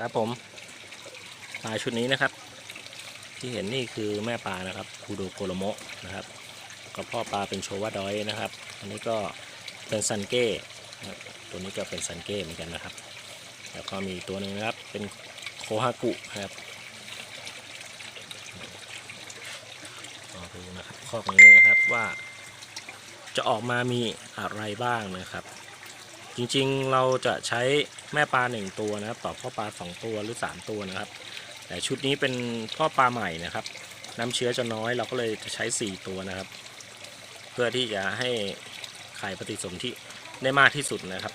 ครับผมปลาชุดนี้นะครับ ที่เห็นนี่คือแม่ปลานะครับคูโดโกโลโมะนะครับก็พ่อปลาเป็นโชวาดอยนะครับ อันนี้ก็เป็นซันเก้ตัวนี้ก็เป็นซันเก้เหมือนกันนะครับ แล้วก็มีตัวหนึ่งนะครับเป็นโคฮากุนะครับลองดูนะครับข้อนี้นะครับว่าจะออกมามีอะไรบ้างนะครับ จริงๆเราจะใช้แม่ปลาหนึ่งตัวนะครับ ต่อพ่อปลาสองตัวหรือสามตัวนะครับ แต่ชุดนี้เป็นพ่อปลาใหม่นะครับ น้ำเชื้อจะน้อยเราก็เลยจะใช้สี่ตัวนะครับ เพื่อที่จะให้ไข่ปฏิสนธิได้มากที่สุดนะครับ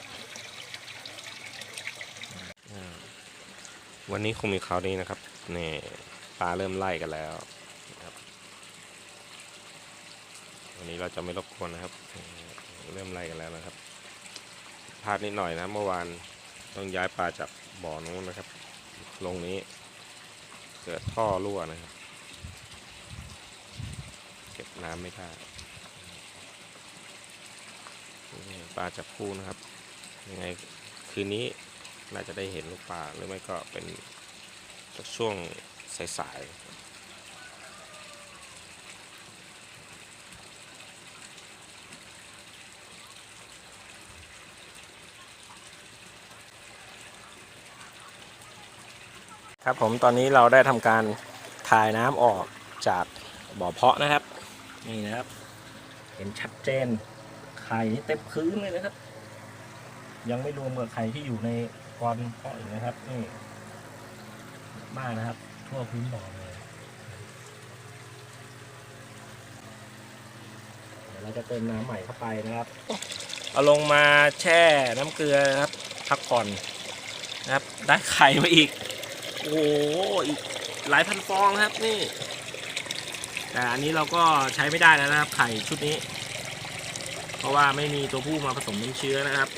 วันนี้คงมีข่าวดีนะครับนี่ปลาเริ่มไล่กันแล้วครับวันนี้เราจะไม่รบกวนนะครับ เริ่มไล่กันแล้วนะครับ พลาดนิดหน่อยนะเมื่อวานต้องย้ายปลาจากบ่อนู้นนะครับ ลงนี้ เกิดท่อรั่วนะครับ เก็บน้ำไม่ได้ปลาจับคู่นะครับ ยังไงคืนนี้น่าจะได้เห็นลูกปลาหรือไม่ก็เป็นช่วงสายๆ ครับผมตอนนี้เราได้ทำการถ่ายน้ำออกจากบ่อเพาะนะครับ นี่นะครับ เห็นชัดเจนไข่นี่เต็มพื้นเลยนะครับ ยังไม่รวมกับไข่ที่อยู่ในกรเพาะอีกนะครับนี่มากนะครับ ทั่วพื้นบ่อเลยเดี๋ยวเราจะเติมน้ำใหม่เข้าไปนะครับ เอาลงมาแช่น้ำเกลือนะครับ พักผ่อนนะครับ ได้ไข่มาอีก โอ้โหอีกหลายพันฟองครับนี่ แต่อันนี้เราก็ใช้ไม่ได้แล้วนะครับ ไข่ชุดนี้ เพราะว่าไม่มีตัวผู้มาผสมน้ำเชื้อนะครับ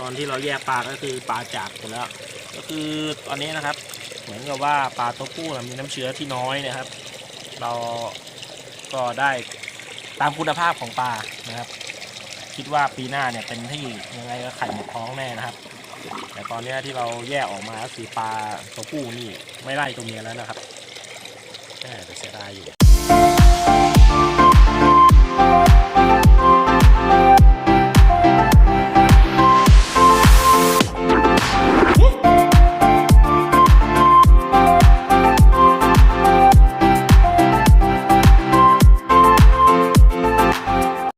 ตอนที่เราแยกปลาก็คือปลาจากไปแล้ว ก็คือตอนนี้นะครับ เหมือนกับว่าปลาตัวผู้มีน้ำเชื้อที่น้อยนะครับ เราก็ได้ตามคุณภาพของปลานะครับ คิดว่าปีหน้าเนี่ยเป็นที่ยังไงก็ไข่หมดท้องแน่นะครับ แต่ตอนนี้ที่เราแยกออกมาสีปลาตัวผู้นี่ไม่ไล่ตัวเมียแล้วนะครับแต่เสียดายอยู่